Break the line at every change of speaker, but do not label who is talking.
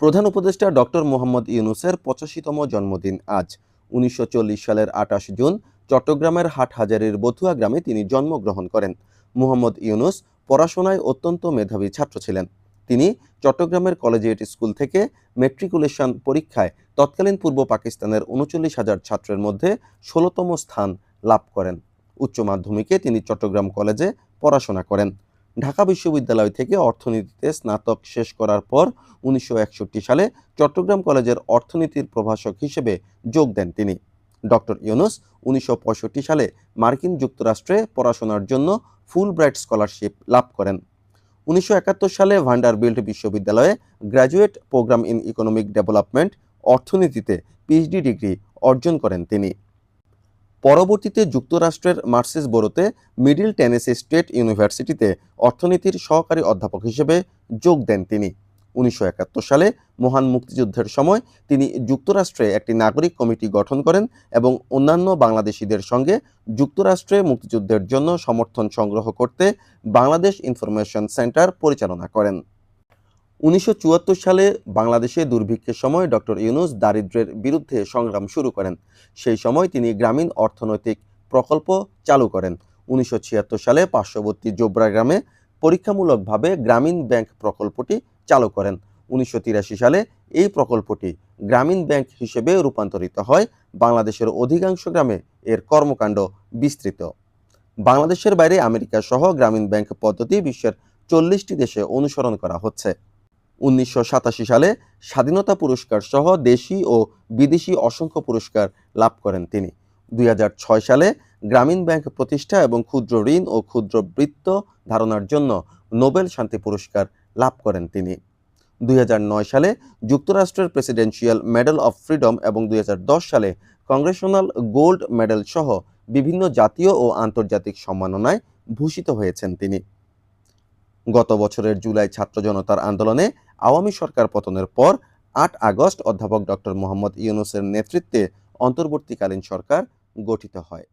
প্রধান উপদেষ্টা ডক্টর মোহাম্মদ ইউনুসের পঁচাশিতম জন্মদিন আজ, উনিশশো চল্লিশ সালের আটাশ জুন চট্টগ্রামের হাটহাজারীর বথুয়া গ্রামে তিনি জন্মগ্রহণ করেন। মোহাম্মদ ইউনুস পড়াশোনায় অত্যন্ত মেধাবী ছাত্র ছিলেন। তিনি চট্টগ্রামের কলেজিয়েট স্কুল থেকে মেট্রিকুলেশন পরীক্ষায় তৎকালীন পূর্ব পাকিস্তানের উনচল্লিশ হাজার ছাত্রের মধ্যে ষোলোতম স্থান লাভ করেন। উচ্চ মাধ্যমিকে তিনি চট্টগ্রাম কলেজে পড়াশোনা করেন। ঢাকা বিশ্ববিদ্যালয় থেকে অর্থনীতিতে স্নাতক শেষ করার পর উনিশশো একষট্টি সালে চট্টগ্রাম কলেজের অর্থনীতির প্রভাষক হিসেবে যোগ দেন তিনি। ডক্টর ইউনুস উনিশশো পঁয়ষট্টি সালে মার্কিন যুক্তরাষ্ট্রে পড়াশোনার জন্য ফুল ব্রাইট স্কলারশিপ লাভ করেন। উনিশশো একাত্তর সালে ভান্ডারবিল্ট বিশ্ববিদ্যালয়ে graduate program in economic development অর্থনীতিতে পিএইচডি ডিগ্রি অর্জন করেন তিনি। পরবর্তীতে যুক্তরাষ্ট্রের মার্সেস বোরোতে মিডিল টেনেসি স্টেট ইউনিভার্সিটিতে অর্থনীতির সহকারী অধ্যাপক হিসেবে যোগ দেন তিনি। উনিশশো একাত্তর সালে মহান মুক্তিযুদ্ধের সময় তিনি যুক্তরাষ্ট্রে একটি নাগরিক কমিটি গঠন করেন এবং অন্যান্য বাংলাদেশিদের সঙ্গে যুক্তরাষ্ট্রে মুক্তিযুদ্ধের জন্য সমর্থন সংগ্রহ করতে বাংলাদেশ ইনফরমেশন সেন্টার পরিচালনা করেন। উনিশশো চুয়াত্তর সালে বাংলাদেশে দুর্ভিক্ষের সময় ডক্টর ইউনুস দারিদ্র্যের বিরুদ্ধে সংগ্রাম শুরু করেন। সেই সময় তিনি গ্রামীণ অর্থনৈতিক প্রকল্প চালু করেন। উনিশশো ছিয়াত্তর সালে পার্শ্ববর্তী জোবরা গ্রামে পরীক্ষামূলকভাবে গ্রামীণ ব্যাংক প্রকল্পটি চালু করেন। উনিশশো তিরাশি সালে এই প্রকল্পটি গ্রামীণ ব্যাংক হিসেবে রূপান্তরিত হয়। বাংলাদেশের অধিকাংশ গ্রামে এর কর্মকাণ্ড বিস্তৃত। বাংলাদেশের বাইরে আমেরিকা সহ গ্রামীণ ব্যাংক পদ্ধতি বিশ্বের চল্লিশটি দেশে অনুসরণ করা হচ্ছে। উনিশশো সাতাশি সালে স্বাধীনতা পুরস্কার সহ দেশি ও বিদেশি অসংখ্য পুরস্কার লাভ করেন তিনি। দুই হাজার ছয় সালে গ্রামীণ ব্যাংক প্রতিষ্ঠা এবং ক্ষুদ্র ঋণ ও ক্ষুদ্র বৃত্ত ধারণার জন্য নোবেল শান্তি পুরস্কার লাভ করেন তিনি। দুই হাজার নয় সালে যুক্তরাষ্ট্রের প্রেসিডেন্সিয়াল মেডেল অফ ফ্রিডম এবং দুই হাজার দশ সালে কংগ্রেশনাল গোল্ড মেডেল সহ বিভিন্ন জাতীয় ও আন্তর্জাতিক সম্মাননায় ভূষিত হয়েছেন তিনি। গত বছরের জুলাই ছাত্র জনতার আন্দোলনে আওয়ামী সরকার পতনের পর আট আগস্ট অধ্যাপক ডক্টর মোহাম্মদ ইউনুসের নেতৃত্বে অন্তর্বর্তীকালীন সরকার গঠিত হয়।